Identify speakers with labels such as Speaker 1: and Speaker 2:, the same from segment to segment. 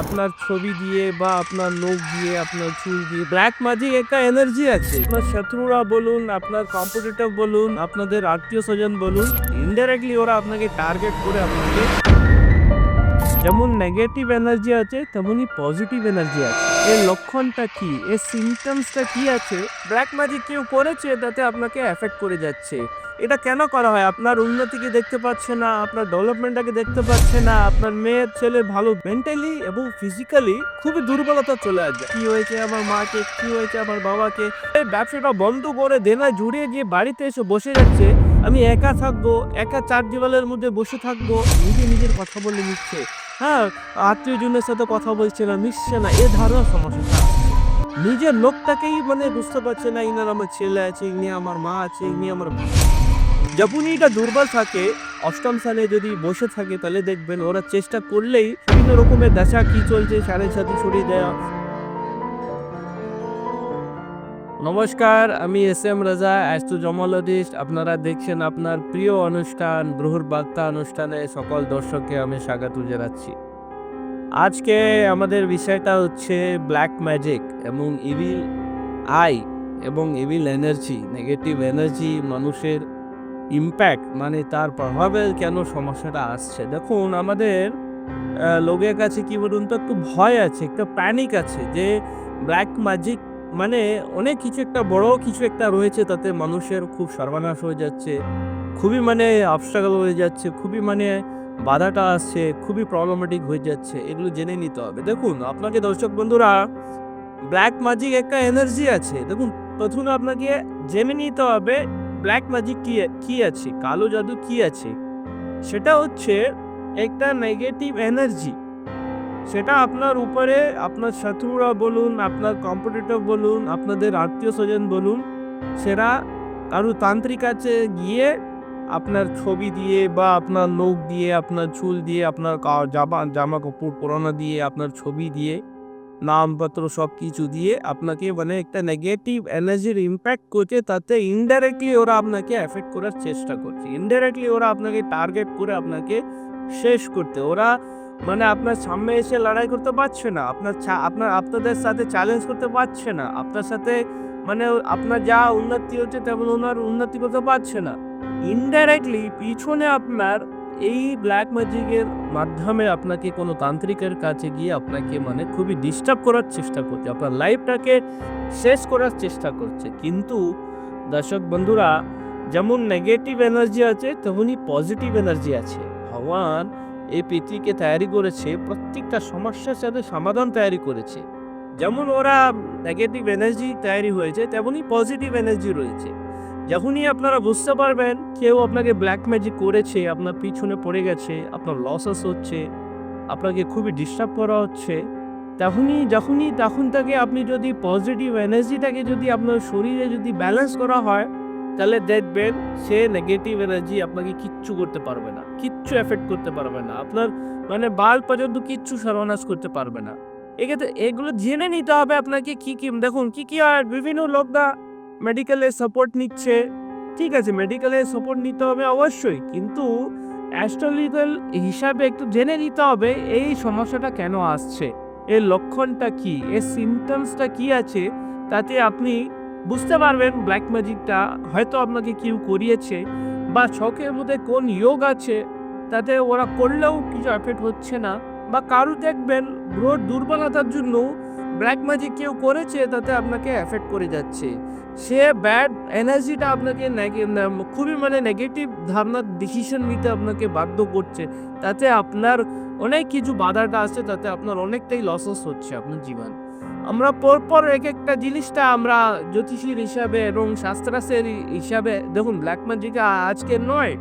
Speaker 1: আপনার ছবি দিয়ে বা আপনার নখ দিয়ে, আপনার চুল দিয়ে ব্ল্যাক ম্যাজিক একটা এনার্জি আছে। আপনার শত্রুরা বলুন, আপনার কম্পিটিটর বলুন, আপনাদের আত্মীয় স্বজন বলুন ইনডাইরেক্টলি ওরা আপনাকে টার্গেট করে আপনাকে যেমন নেগেটিভ এনার্জি আছে তেমনই পজিটিভ এনার্জি আছে। এর লক্ষণটা কি? এর সিমটমসটা কি আছে? ব্ল্যাক ম্যাজিক কেউ করেছে, তাতে আপনাকে এফেক্ট করে যাচ্ছে। এটা কেন করা হয়? আপনার উন্নতিকে দেখতে পাচ্ছে না? আপনার ডেভেলপমেন্টটাকে দেখতে পাচ্ছে না? আপনার মেয়ের ছেলে ভালো মেন্টালি এবং ফিজিক্যালি খুবই দুর্বলতা চলে আসবে। কি হয়েছে আমার মাকে? কি হয়েছে আমার বাবাকে? এই ব্যবসাটা বন্ধ করে দেনা জুড়িয়ে গিয়ে বাড়িতে এসে বসে যাচ্ছে। আমি একা থাকব, একা চার দেওয়ালের মধ্যে বসে থাকব। নিজে নিজের কথা বলে নিচ্ছে। হ্যাঁ আত্মীয়জনের সাথে কথা বলছে না, মিশছে না, এ ধারণা সমস্যাটা আসছে। নিজের লোকটাকেই মানে বুঝতে পারছে না, ইনার আমার ছেলে আছে, ইনি আমার মা আছে, ইনি আমার। যখনই এটা দুর্বল থাকে, অষ্টম স্থানে যদি বসে থাকে, তাহলে দেখবেন ওরা চেষ্টা করলেই বিভিন্ন রকমের দশা, কি চলছে, সাড়ে সাথে সরিয়ে দেওয়া নমস্কার, আমি S M Raja astro gemologist আপনারা দেখছেন আপনার প্রিয় অনুষ্ঠান গ্রহর বার্তা অনুষ্ঠানে সকল দর্শককে আমি স্বাগত জানাচ্ছি। আজকে আমাদের বিষয়টা হচ্ছে ব্ল্যাক ম্যাজিক এবং ইভিল আই এবং ইভিল এনার্জি নেগেটিভ এনার্জি মানুষের ইম্প্যাক্ট মানে তার প্রভাবে কেন সমস্যাটা আসছে? দেখুন, আমাদের লোকের কাছে কি বলুন তো, একটু ভয় আছে, একটা প্যানিক আছে যে ব্ল্যাক ম্যাজিক মানে অনেক কিছু একটা, বড় কিছু একটা রয়েছে, তাতে মানুষের খুব সর্বনাশ হয়ে যাচ্ছে, খুবই মানে অবস্ট্রাগল হয়ে যাচ্ছে, খুবই মানে বাধাটা আসছে, খুবই প্রবলেমেটিক হয়ে যাচ্ছে, এগুলো জেনে নিতে হবে। দেখুন, আপনাকে দর্শক বন্ধুরা ব্ল্যাক ম্যাজিক একটা এনার্জি আছে। দেখুন, প্রথমে আপনাকে জেনে নিতে হবে ব্ল্যাক ম্যাজিক কি কি আছে? কালো জাদু কি আছে? সেটা হচ্ছে একটা নেগেটিভ এনার্জি সেটা আপনার উপরে, আপনার শত্রুরা বলুন, আপনার কম্পিটিটর বলুন, আপনাদের আত্মীয় স্বজন বলুন সেটা কারও তান্ত্রিক কাছে গিয়ে আপনার ছবি দিয়ে বা আপনার নখ দিয়ে, আপনার চুল দিয়ে, আপনার জামা জামা কাপড় পরানো দিয়ে, আপনার ছবি দিয়ে নামপত্র সব কিছু দিয়ে আপনাকে মানে একটা নেগেটিভ এনার্জির ইম্প্যাক্ট করছে, তাতে ইনডাইরেক্টলি ওরা আপনাকে এফেক্ট করার চেষ্টা করছে। ইনডাইরেক্টলি ওরা আপনাকে টার্গেট করে আপনাকে শেষ করতে। ওরা মানে আপনার সামনে এসে লড়াই করতে পারছে না। আপনার আপনার, আপনাদের সাথে চ্যালেঞ্জ করতে পারছে না। আপনার সাথে মানে আপনার যা উন্নতি হচ্ছে, তেমন ওনার উন্নতি করতে পারছে না। ইনডাইরেক্টলি পিছনে আপনার এই ব্ল্যাক ম্যাজিকের মাধ্যমে আপনাকে কোনো তান্ত্রিকের কাছে গিয়ে আপনাকে মানে খুবই ডিস্টার্ব করার চেষ্টা করছে। আপনার লাইফটাকে শেষ করার চেষ্টা করছে। কিন্তু দর্শক বন্ধুরা, যেমন নেগেটিভ এনার্জি আছে তেমনই পজিটিভ এনার্জি আছে। ভগবান এই পৃথিবীকে তৈরি করেছে, প্রত্যেকটা সমস্যার সাথে সমাধান তৈরি করেছে। যেমন ওরা নেগেটিভ এনার্জি তৈরি হয়েছে তেমনই পজিটিভ এনার্জি রয়েছে। যখনই আপনারা বুঝতে পারবেন কেউ আপনাকে ব্ল্যাক ম্যাজিক করেছে, আপনার পিছনে পড়ে গেছে, আপনার লসেস হচ্ছে, আপনাকে খুবই ডিস্টার্ব করা হচ্ছে, তখনই, যখনই, তখন থেকে আপনি যদি পজিটিভ এনার্জিটাকে যদি আপনার শরীরে যদি ব্যালেন্স করা হয়, তাহলে দেখবেন সে নেগেটিভ এনার্জি আপনাকে কিচ্ছু করতে পারবে না, কিচ্ছু এফেক্ট করতে পারবে না, আপনার মানে বাল পর্যন্ত কিচ্ছু সর্বনাশ করতে পারবে না। এক্ষেত্রে এগুলো জেনে নিতে হবে আপনাকে কি কি, দেখুন, কি কি হয় বিভিন্ন লোকরা মেডিকেলের সাপোর্ট নিচ্ছে। ঠিক আছে মেডিকেলের সাপোর্ট নিতে হবে অবশ্যই, কিন্তু অ্যাস্ট্রোলিক্যাল হিসাবে একটু জেনে নিতে হবে, এই সমস্যাটা কেন আসছে? এর লক্ষণটা কি? এর সিমটমসটা কি আছে? তাতে আপনি বুঝতে পারবেন ব্ল্যাক ম্যাজিকটা হয়তো আপনাকে কেউ করিয়েছে বা ছকের মধ্যে কোন যোগ আছে, তাতে ওরা করলেও কিছু এফেক্ট হচ্ছে না। বা কারও দেখবেন গ্রোথ দুর্বলতার জন্য ব্ল্যাক ম্যাজিক কেউ করেছে, তাতে আপনাকে এফেক্ট করে যাচ্ছে। সে ব্যাড এনার্জিটা আপনাকে খুবই মানে নেগেটিভ ধারণার ডিসিশন নিতে আপনাকে বাধ্য করছে। তাতে আপনার অনেক কিছু বাধাটা আসছে, তাতে আপনার অনেকটাই লসেস হচ্ছে আপনার জীবন। আমরা পরপর এক একটা জিনিসটা আমরা জ্যোতিষীর হিসাবে এবং শাস্ত্রাসের হিসাবে, দেখুন ব্ল্যাক ম্যাজিক আজকে নয়,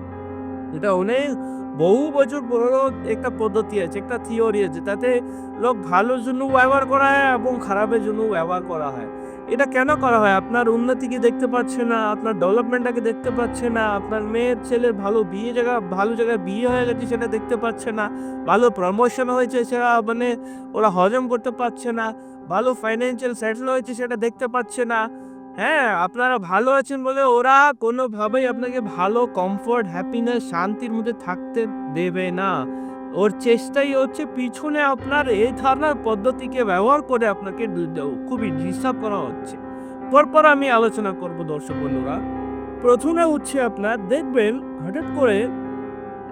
Speaker 1: এটা অনেক বহু বছর পুরনো একটা পদ্ধতি আছে, একটা থিওরি আছে, তাতে লোক ভালোর জন্য ব্যবহার করা হয় এবং খারাপের জন্য ব্যবহার করা হয়। এটা কেন করা হয়? আপনার উন্নতিকে দেখতে পাচ্ছে না? আপনার ডেভেলপমেন্টটাকে দেখতে পাচ্ছে না? আপনার মেয়ের ছেলের ভালো বিয়ে জায়গা, ভালো জায়গায় বিয়ে হয়ে গেছে সেটা দেখতে পাচ্ছে না? ভালো প্রমোশন হয়েছে সেটা মানে ওরা হজম করতে পারছে না? ভালো ফাইন্যান্সিয়াল সেটেল হয়েছে সেটা দেখতে পাচ্ছে না? হ্যাঁ আপনারা ভালো আছেন বলে ওরা কোনোভাবেই আপনাকে ভালো কমফোর্ট হ্যাপিনেস শান্তির মধ্যে থাকতে দেবে না। ওর চেষ্টাই হচ্ছে পিছনে আপনার এই ধরনের পদ্ধতিকে ব্যবহার করে আপনাকে খুবই ডিস্টার্ব করা হচ্ছে। পরপর আমি আলোচনা করব দর্শক বন্ধুরা। প্রথমে হচ্ছে আপনার, দেখবেন হঠাৎ করে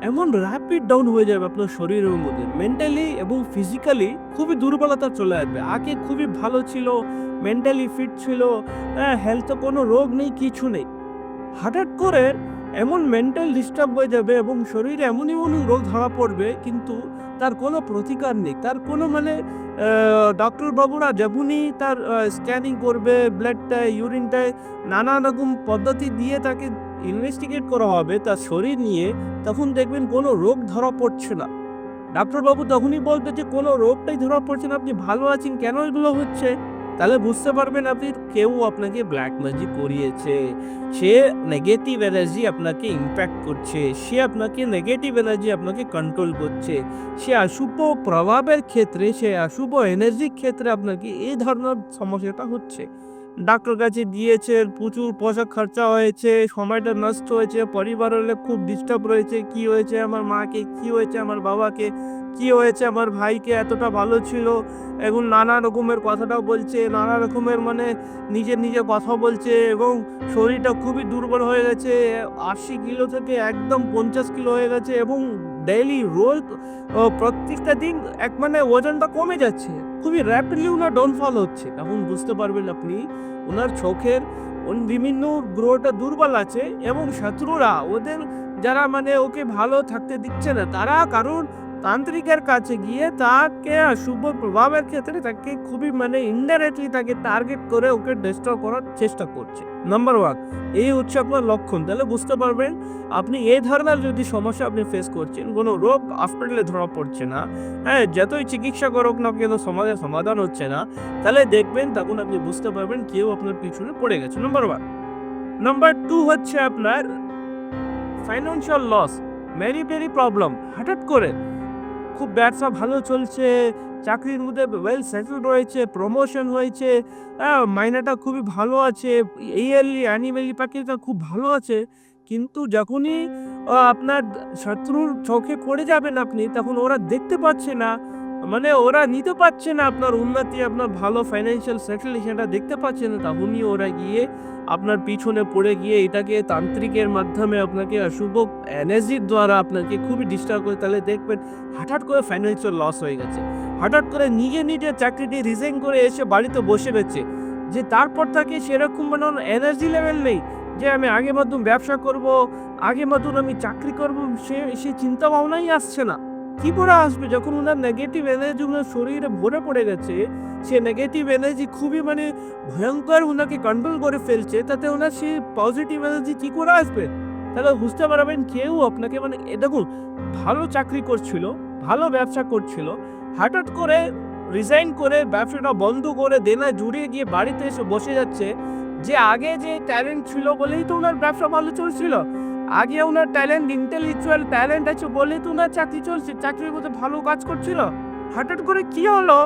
Speaker 1: এমন র্যাপিড ডাউন হয়ে যাবে আপনার শরীরের মধ্যে। মেন্টালি এবং ফিজিক্যালি খুবই দুর্বলতা চলে আসবে। আগে খুবই ভালো ছিল মেন্টালি ফিট ছিল হ্যাঁ হেলথে কোনো রোগ নেই, কিছু নেই। হঠাৎ করে এমন মেন্টাল ডিস্টার্ব হয়ে যাবে এবং শরীরে এমন এমন রোগ ধরা পড়বে, কিন্তু তার কোনো প্রতিকার নেই। তার কোনো মানে ডক্টর বাবুরা যেমনই তার স্ক্যানিং করবে ব্লাডটায় ইউরিনটায় নানা রকম পদ্ধতি দিয়ে তাকে ইনভেস্টিগেট করা হবে, তার শরীর নিয়ে, তখন দেখবেন কোনো রোগ ধরা পড়ছে না। ডাক্তারবাবু তখনই বলবে যে, কোনো রোগটাই ধরা পড়ছে না, আপনি ভালো আছেন, কেন এগুলো হচ্ছে? তাহলে বুঝতে পারবেন আপনি, কেউ আপনাকে ব্ল্যাক ম্যাজিক করিয়েছে, সে নেগেটিভ এনার্জি আপনাকে ইম্প্যাক্ট করছে, সে আপনাকে নেগেটিভ এনার্জি আপনাকে কন্ট্রোল করছে, সে অশুভ প্রভাবের ক্ষেত্রে, সে অশুভ এনার্জির ক্ষেত্রে আপনাকে এই ধরনের সমস্যাটা হচ্ছে। ডাক্তার কাছে দিয়েছে প্রচুর পয়সা খরচা হয়েছে, সময়টা নষ্ট হয়েছে পরিবার হলে খুব ডিস্টার্ব রয়েছে, কি হয়েছে আমার মাকে, কি হয়েছে আমার বাবাকে, কি হয়েছে আমার ভাইকে, এতটা ভালো ছিল। এবং নানা রকমের কথাটাও বলছে, নানা রকমের মানে নিজের নিজে কথা বলছে এবং শরীরটা খুবই দুর্বল হয়ে গেছে, আশি কিলো থেকে একদম পঞ্চাশ কিলো হয়ে গেছে এবং ডেইলি রোজ প্রত্যেকটা দিন এক মানে ওজনটা কমে যাচ্ছে। খুবই র্যাপিডলি ওনার ডাউনফল হচ্ছে। তখন বুঝতে পারবেন আপনি, ওনার চোখের বিভিন্ন গ্রহটা দুর্বল আছে এবং শত্রুরা, ওদের যারা মানে ওকে ভালো থাকতে দিচ্ছে না, তারা কারণ তান্ত্রিকের কাছে গিয়ে তাকে শুভ প্রভাবের ক্ষেত্রে তাকে খুবই মানে ইনডাইরেক্টলি তাকে টার্গেট করে ওকে ডিস্টার্ব করার চেষ্টা করছে। নাম্বার ওয়ান এই হচ্ছে আপনার লক্ষণ। তাহলে বুঝতে পারবেন, আপনি এই ধরনের যদি সমস্যা আপনি ফেস করছেন, কোনো রোগ হসপিটালে ধরা পড়ছে না। হ্যাঁ যতই চিকিৎসা করুক না কেন সমাজের সমাধান হচ্ছে না। তাহলে দেখবেন, তখন আপনি বুঝতে পারবেন কেউ আপনার পিছনে পড়ে গেছে। নাম্বার ওয়ান নাম্বার টু হচ্ছে আপনার financial loss very very problem হঠাৎ করে খুব ব্যবসা ভালো চলছে চাকরির মধ্যে ওয়েল সেটেলড রয়েছে প্রমোশন হয়েছে মাইনাটা মাইনেটা খুবই ভালো আছে ইয়ারলি অ্যানিমেলি প্যাকেজটা খুব ভালো আছে, কিন্তু যখনই আপনার শত্রুর চোখে পড়ে যাবেন আপনি, তখন ওরা দেখতে পাচ্ছে না মানে ওরা নিতে পারছে না আপনার উন্নতি, আপনার ভালো ফাইন্যান্সিয়াল সেটেল সেটা দেখতে পাচ্ছে না। তখনই ওরা গিয়ে আপনার পিছনে পড়ে গিয়ে এটাকে তান্ত্রিকের মাধ্যমে আপনাকে অশুভ এনার্জির দ্বারা আপনাকে খুবই ডিস্টার্ব করে, তাহলে দেখবেন হঠাৎ করে ফাইন্যান্সিয়াল লস হয়ে গেছে। হঠাৎ করে নিজে নিজে চাকরিটি রিজাইন করে এসে বাড়িতে বসে রয়েছে। যে তারপর তাকে সেরকম মানে এনার্জি লেভেল নেই যে আমি আগে মতন ব্যবসা করব, আগে মতন আমি চাকরি করব, সে সে চিন্তা ভাবনাই আসছে না। কি করে আসবে? যখন ওনার নেগেটিভ এনার্জি ওনার শরীরে ভরে পড়ে গেছে, সে নেগেটিভ এনার্জি খুবই মানে ভয়ঙ্কর ওনাকে কন্ট্রোল করে ফেলছে, তাতে ওনার সে পজিটিভ এনার্জি কি করে আসবে? তাহলে বুঝতে পারবেন কেউ আপনাকে মানে এ দেখুন, ভালো চাকরি করছিল, ভালো ব্যবসা করছিল, হঠাৎ করে রিজাইন করে ব্যবসাটা বন্ধ করে দেনা জুড়িয়ে গিয়ে বাড়িতে এসে বসে যাচ্ছে, যে আগে যে ট্যালেন্ট ছিল বলেই তো ওনার ব্যবসা ভালো চলছিল। আগে ওনার ট্যালেন্ট ইন্টেলেকচুয়াল ট্যালেন্ট আছে বলে তো ওনার চাকরি চলছে। চাকরির মধ্যে ভালো কাজ করছিল। হঠাৎ করে কি হলো?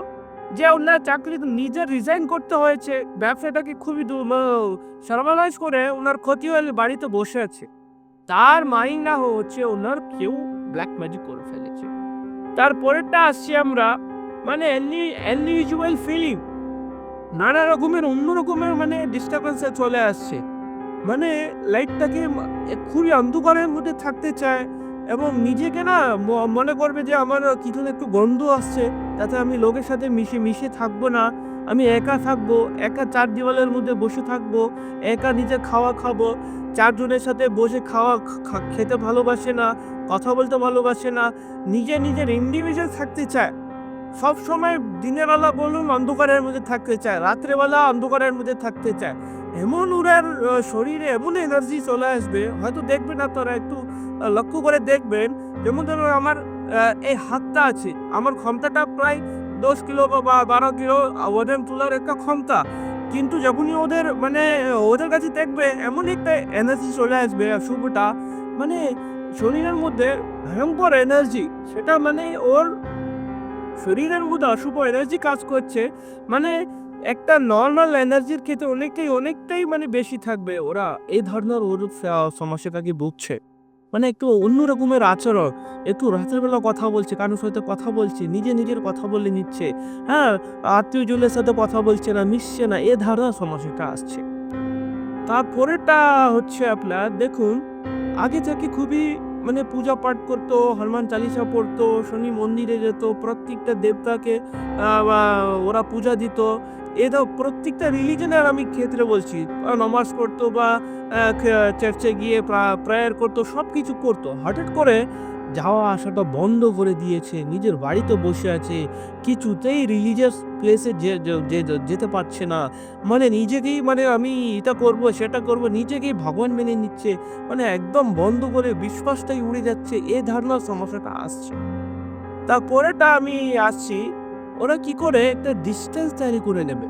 Speaker 1: যে ওনার চাকরি নিজের রিজাইন করতে হয়েছে। ব্যবসাটাকে খুবই সর্বনাশ করে ওনার ক্ষতি হলে বাড়িতে বসে আছে। তার মাইন্ড না হচ্ছে ওনার কেউ ব্ল্যাক ম্যাজিক করে ফেলেছে। তারপরেরটা আসছি আমরা মানে অ্যানইউজুয়াল ফিলিং নানা রকমের, অন্য রকমের মানে ডিস্টারবেন্সে চলে আসছে। মানে লাইটটাকে খুবই অন্ধকারের মধ্যে থাকতে চায় এবং নিজেকে না মনে করবে যে আমার কিছু একটু গন্ধ আসছে, তাতে আমি লোকের সাথে মিশে মিশে থাকব না। আমি একা থাকব, একা চার দেওয়ালের মধ্যে বসে থাকব, একা নিজে খাওয়া খাব, চারজনের সাথে বসে খাওয়া খেতে ভালোবাসে না, কথা বলতে ভালোবাসে না, নিজে নিজের ইন্ডিভিজুয়াল থাকতে চায়। সব সময় দিনের বেলা বলুন অন্ধকারের মধ্যে থাকতে চায়, রাত্রেবেলা অন্ধকারের মধ্যে থাকতে চায়। এমন ওনার শরীরে এমন এনার্জি চলে আসবে, হয়তো দেখবেন আপনারা একটু লক্ষ্য করে দেখবেন, যেমন ধরুন আমার এই হাতটা আছে, আমার ক্ষমতাটা প্রায় দশ কিলো বা বা বারো কিলো ওজন তোলার একটা ক্ষমতা। কিন্তু যখনই ওদের মানে ওদের কাছে দেখবে, এমন একটা এনার্জি চলে আসবে শুভটা মানে শরীরের মধ্যে ভয়ঙ্কর এনার্জি সেটা মানে ওর শরীরের মধ্যে অশুভ এনার্জি কাজ করছে। মানে একটা নর্মাল এনার্জির ক্ষেত্রে অনেকটাই অনেকটাই মানে বেশি থাকবে। ওরা এই ধরনের ওর সমস্যাটাকে ভুগছে। মানে একটু অন্য রকমের আচরণ। একটু রাতের বেলা কথা বলছে, কারোর সাথে কথা বলছে, নিজে নিজের কথা বলে নিচ্ছে। হ্যাঁ আত্মীয় জনের সাথে কথা বলছে না, মিশছে না, এ ধারণা সমস্যাটা আসছে। তারপরেটা হচ্ছে আপনার, দেখুন, আগে থেকে খুবই মানে পূজা পাঠ করতো, হনুমান চালিসা পড়তো, শনি মন্দিরে যেত, প্রত্যেকটা দেবতাকে ওরা পূজা দিত। এটা প্রত্যেকটা রিলিজনের আমি ক্ষেত্রে বলছি। নমাজ পড়তো বা চার্চে গিয়ে প্রেয়ার করতো সব কিছু করতো। হঠাৎ করে যাওয়া আসাটা বন্ধ করে দিয়েছে, নিজের বাড়িতে বসে আছে, কিছুতেই রিলিজিয়াস প্লেসে যে যেতে পারছে না। মানে নিজেকেই মানে আমি এটা করব, সেটা করব, নিজেকেই ভগবান মেনে নিচ্ছে। মানে একদম বন্ধ করে বিশ্বাসটাই উড়ে যাচ্ছে, এ ধারণার সমস্যাটা আসছে। তারপরেটা আমি আসছি ওরা কি করে? একটা ডিস্টেন্স তৈরি করে নেবে।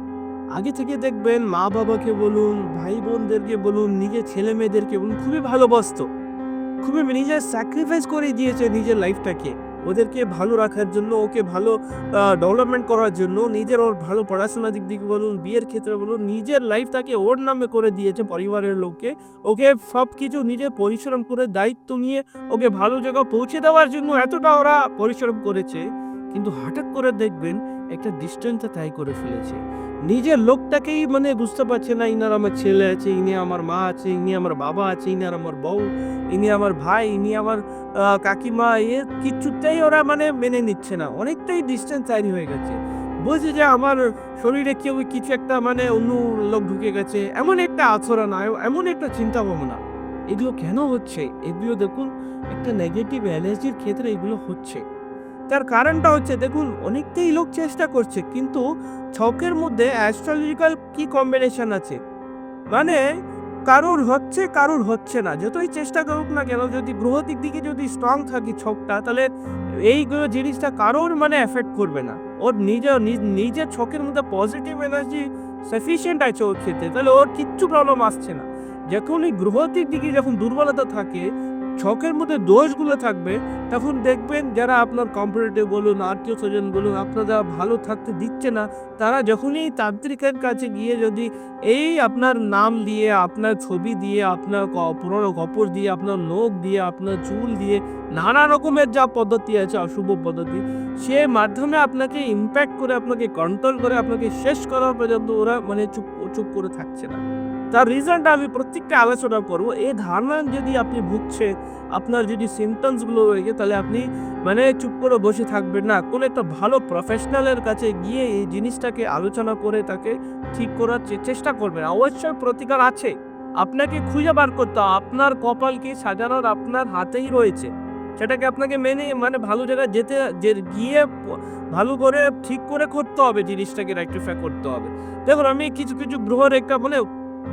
Speaker 1: আগে থেকে দেখবেন মা বাবাকে বলুন, ভাই বোনদেরকে বলুন, নিজের ছেলে মেয়েদেরকে বলুন, খুবই ভালোবাসতো। খুবই নিজের স্যাক্রিফাইস করে দিয়েছে নিজের লাইফটাকে ওদেরকে ভালো রাখার জন্য, ওকে ভালো ডেভেলপমেন্ট করার জন্য, নিজের ওর ভালো পড়াশোনার দিক দিকে বলুন, বিয়ের ক্ষেত্রে বলুন, নিজের লাইফটাকে ওর নামে করে দিয়েছে পরিবারের লোককে। ওকে সব কিছু নিজে পরিশ্রম করে, দায়িত্ব নিয়ে ওকে ভালো জায়গায় পৌঁছে দেওয়ার জন্য এতটা ওরা পরিশ্রম করেছে। কিন্তু হঠাৎ করে দেখবেন একটা ডিস্টেন্সটা তাই করে ফেলেছে। নিজের লোকটাকেই মানে বুঝতে পারছে না, ইনার আমার ছেলে আছে, ইনি আমার মা আছে, ইনি আমার বাবা আছে ইনার আমার বউ, ইনি আমার ভাই, ইনি আমার কাকিমা, এ কিছুতেই ওরা মানে মেনে নিচ্ছে না। অনেকটাই ডিস্টেন্স তৈরি হয়ে গেছে। বলছে যে আমার শরীরে কেউ কিছু একটা মানে অন্য লোক ঢুকে গেছে, এমন একটা আচরণ আয়- এমন একটা চিন্তা ভাবনা এগুলো কেন হচ্ছে? এগুলো দেখুন, একটা নেগেটিভ অ্যালার্জির ক্ষেত্রে এগুলো হচ্ছে। তার কারণটা হচ্ছে, দেখুন অনেকটাই লোক চেষ্টা করছে, কিন্তু ছকের মধ্যে অ্যাস্ট্রোলজিক্যাল কি কম্বিনেশন আছে? মানে কারোর হচ্ছে কারোর হচ্ছে না। যতই চেষ্টা করুক না কেন, যদি গ্রহতিক দিকে যদি স্ট্রং থাকি ছকটা, তাহলে এই জিনিসটা কারোর মানে এফেক্ট করবে না। ওর নিজ- নিজের ছকের মধ্যে পজিটিভ এনার্জি সাফিসিয়েন্ট আছে ওর ক্ষেত্রে, তাহলে ওর কিচ্ছু প্রবলেম আসছে না। যখন এই গ্রহতিক দিকে যখন দুর্বলতা থাকে ছকের মধ্যে দোষগুলো থাকবে, তখন দেখবেন যারা আপনার কম্পারেটিভ বলুন, আত্মীয় স্বজন বলুন, আপনারা ভালো থাকতে দিচ্ছে না, তারা যখনই তান্ত্রিকের কাছে গিয়ে যদি এই আপনার নাম দিয়ে, আপনার ছবি দিয়ে, আপনার পুরনো কাপড় দিয়ে, আপনার নখ দিয়ে, আপনার চুল দিয়ে নানা রকমের যা পদ্ধতি আছে, অশুভ পদ্ধতি, সে মাধ্যমে আপনাকে ইম্প্যাক্ট করে, আপনাকে কন্ট্রোল করে, আপনাকে শেষ করার পর্যন্ত ওরা মানে চুপ চুপ করে থাকছে না। তার রিজনটা আমি প্রত্যেকটা আলোচনা করব। এই ধারণা যদি আপনি ভুগছেন, আপনার যদি সিমটমসগুলো রয়েছে, তাহলে আপনি মানে চুপ করে বসে থাকবেন না। কোনো একটা ভালো প্রফেশনালের কাছে গিয়ে এই জিনিসটাকে আলোচনা করে তাকে ঠিক করার চেষ্টা করবেন। অবশ্যই প্রতিকার আছে। আপনাকে খুঁজে বার করতে আপনার কপালকে সাজানোর আপনার হাতেই রয়েছে। সেটাকে আপনাকে মেনে মানে ভালো জায়গায় যেতে, যে গিয়ে ভালো করে ঠিক করে করতে হবে। জিনিসটাকে রেক্টিফাই করতে হবে। দেখুন, আমি কিছু কিছু গ্রহ রেখা মানে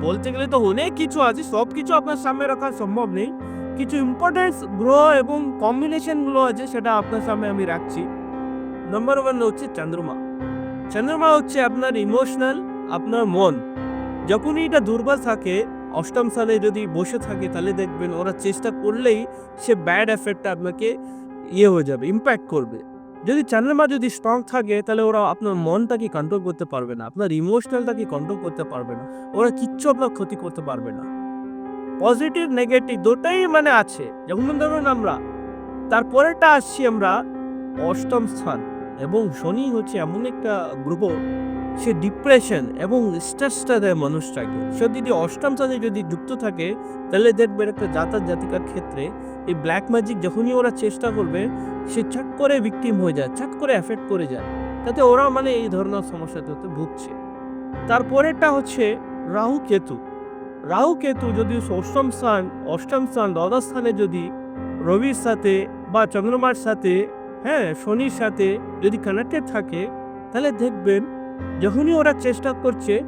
Speaker 1: বলতে গেলে তো অনেক কিছু আছে, সব কিছু আপনার সামনে রাখা সম্ভব নেই। কিছু ইম্পর্টেন্স গ্রহ এবং কম্বিনেশনগুলো আছে, সেটা আপনার সামনে আমি রাখছি। নম্বর ওয়ান হচ্ছে চন্দ্রমা। চন্দ্রমা হচ্ছে আপনার ইমোশনাল আপনার মন। যখনই এটা দুর্বল থাকে, অষ্টম সালে যদি বসে থাকে, তাহলে দেখবেন ওরা চেষ্টা করলেই সে ব্যাড এফেক্টটা আপনাকে ইয়ে হয়ে যাবে ইম্প্যাক্ট করবে। যদি চন্দ্রমা যদি স্ট্রং থাকে, তাহলে ওরা আপনার মনটাকে কন্ট্রোল করতে পারবে না, আপনার ইমোশনালটাকে কন্ট্রোল করতে পারবে না, ওরা কিচ্ছু আপনার ক্ষতি করতে পারবে না। পজিটিভ নেগেটিভ দুটাই মানে আছে। যেমন ধরুন আমরা তারপরেটা আসছি আমরা অষ্টম স্থান, এবং শনি হচ্ছে এমন একটা গ্রহ সে ডিপ্রেশন এবং স্ট্রেসটা দেয় মানুষটাকে। সে যদি অষ্টম স্থানে যদি যুক্ত থাকে, তাহলে দেখবেন একটা জাতার জাতিকার ক্ষেত্রে এই ব্ল্যাক ম্যাজিক যখনই ওরা চেষ্টা করবে, সে চাক করে ভিকটিম হয়ে যায় চাক করে এফেক্ট করে যায়। তাতে ওরা মানে এই ধরনের সমস্যাটাতে ভুগছে। তারপরেরটা হচ্ছে রাহু কেতু। রাহু কেতু যদি অষ্টম স্থান অষ্টম স্থান, দ্বাদশ স্থানে যদি রবির সাথে বা চন্দ্রমার সাথে হ্যাঁ শনির সাথে যদি কানেক্টেড থাকে, তাহলে দেখবেন যখনই ওরা চেষ্টা করছে,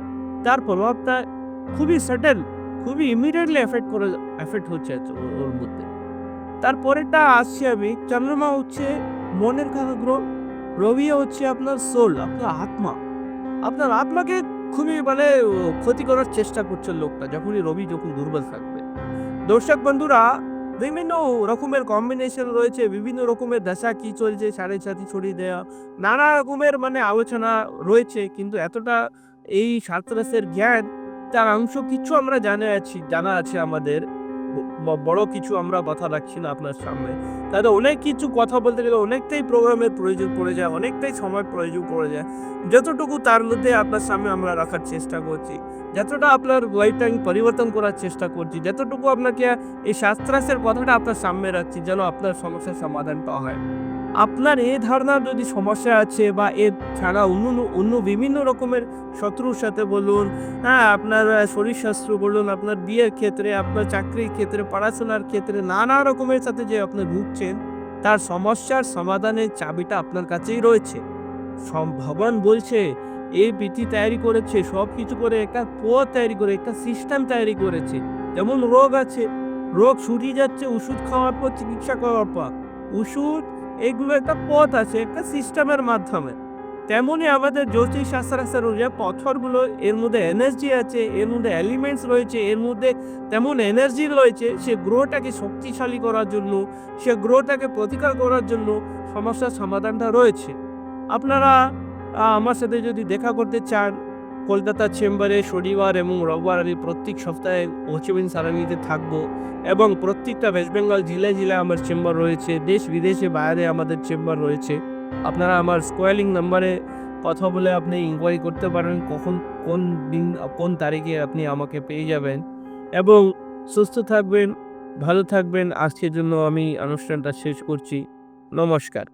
Speaker 1: তার প্রভাবটা খুবই সাটেল খুবই ইমিডিয়েটলি এফেক্ট করে এফেক্ট হচ্ছে ওর- মধ্যে। তারপরেটা আসছি আমি, চন্দ্রমা হচ্ছে মনের কাগ্রহ রবি হচ্ছে আপনার সোল আপনার আত্মা। আপনার আত্মাকে খুবই মানে ক্ষতি করার চেষ্টা করছে লোকটা, যখনই রবি যখন দুর্বল থাকবে। দর্শক বন্ধুরা বিভিন্ন রকমের কম্বিনেশন রয়েছে, বিভিন্ন রকমের দশা কি চলছে সাড়ে সাথে ছড়িয়ে দেওয়া নানা রকমের মানে আলোচনা রয়েছে, কিন্তু এতটা এই শাস্ত্রাসের জ্ঞান তার অংশ কিছু আমরা জানা আছি, জানা আছে আমাদের। বড় কিছু আমরা কথা রাখছি না আপনার সামনে। তাহলে অনেক কিছু কথা বলতে গেলে অনেকটাই প্রোগ্রামের প্রয়োজন পড়ে যায়, অনেকটাই সময় প্রয়োজন পড়ে যায়। যতটুকু তার মধ্যে আপনার সামনে আমরা রাখার চেষ্টা করছি। যতটা আপনার লাইফটা আমি পরিবর্তন করার চেষ্টা করছি যতটুকু আপনাকে এই শাস্ত্রাসের কথাটা আপনার সামনে রাখছি যেন আপনার সমস্যার সমাধানটা হয়। আপনার এই ধারণার যদি সমস্যা আছে বা এ ছাড়া অন্য অন্য বিভিন্ন রকমের শত্রুর সাথে বলুন হ্যাঁ আপনার আহ, শরীরশাস্ত্র বলুন আপনার বিয়ের ক্ষেত্রে আপনার চাকরির ক্ষেত্রে পড়াশোনার ক্ষেত্রে নানা রকমের সাথে যে আপনি ভুগছেন তার সমস্যার সমাধানের চাবিটা আপনার কাছেই রয়েছে। সম- ভগবান বলছে এই বিধি তৈরি করেছে, সব কিছু করে, একটা পথ তৈরি করে, একটা সিস্টেম তৈরি করেছে। যেমন রোগ আছে, রোগ ছুটিয়ে যাচ্ছে, ওষুধ খাওয়ার পর, চিকিৎসা করার পর। ওষুধ, এগুলো একটা পথ আছে, একটা সিস্টেমের মাধ্যমে। তেমনই আমাদের জ্যোতিষ শাস্ত্রাস্ত্র অনুযায়ী পথরগুলো, এর মধ্যে এনার্জি আছে, এর মধ্যে এলিমেন্টস রয়েছে, এর মধ্যে তেমন এনার্জি রয়েছে, সে গ্রহটাকে শক্তিশালী করার জন্য, সে গ্রহটাকে প্রতিকার করার জন্য সমস্যার সমাধানটা রয়েছে। আপনারা আমার সাথে যদি দেখা করতে চান, কলকাতা চেম্বারে শনিবার এবং রবিবার আমি প্রত্যেক সপ্তাহে হোচিমিন সারানিতে থাকব এবং প্রত্যেকটা ওয়েস্ট বেঙ্গল জেলায় জেলায় আমার চেম্বার রয়েছে, দেশ বিদেশে বাইরে আমাদের চেম্বার রয়েছে। আপনারা আমার স্কোয়ালিং নাম্বারে কথা বলে আপনি ইনকোয়ারি করতে পারেন, কখন, কোন দিন, কোন তারিখে আপনি আমাকে পেয়ে যাবেন। এবং সুস্থ থাকবেন, ভালো থাকবেন, আজকের জন্য আমি অনুষ্ঠানটা শেষ করছি। নমস্কার।